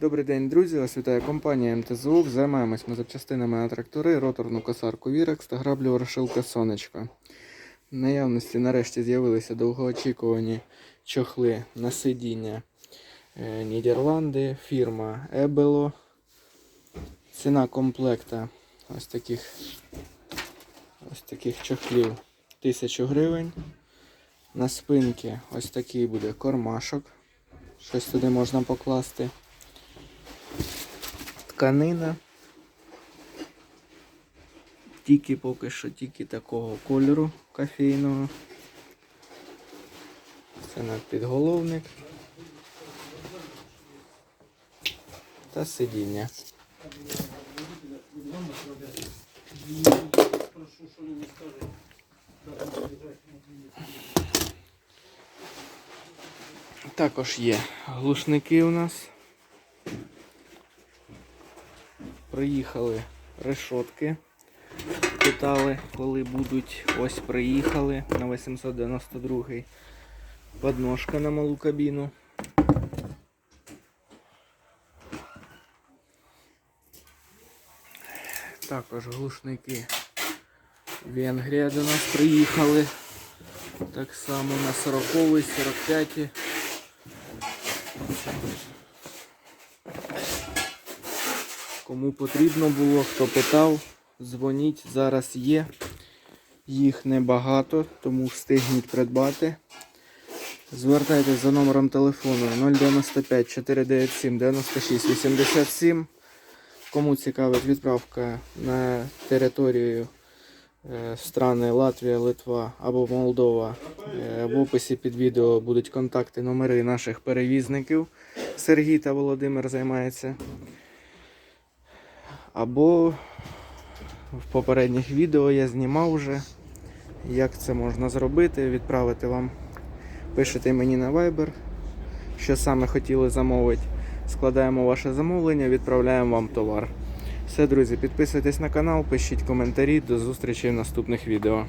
Добрий день, друзі! Вас вітає компанія МТЗУК. Займаємось ми запчастинами на трактори, роторну косарку Вірекс та граблю ворошилка Сонечка. В наявності нарешті з'явилися довгоочікувані чохли на сидіння е, Нідерланди, фірма Ебело. Ціна комплекта ось таких, ось таких чохлів 1000 гривень. На спинки ось такий буде кармашок. Щось туди можна покласти. Тканина. Тільки поки що тільки такого кольору кофейного. Це на підголовник. Та сидіння. Також є глушники у нас. Приїхали решотки. Питали, коли будуть. Ось приїхали на 892-й Подножка на малу кабіну. Також глушники Венгрія до нас приїхали. Так само на 40-й, 45 Кому потрібно було, хто питав, дзвоніть, зараз є. Їх небагато, тому встигніть придбати. Звертайтесь за номером телефону 095 497 96 87. Кому цікавить відправка на територію е, страни Латвія, Литва або Молдова, е, в описі під відео будуть контакти, номери наших перевізників. Сергій та Володимир займаються. Або в попередніх відео я знімав вже, як це можна зробити, відправити вам. Пишете мені на Viber, що саме хотіли замовити. Складаємо ваше замовлення, відправляємо вам товар. Все, друзі, підписуйтесь на канал, пишіть коментарі. До зустрічі в наступних відео.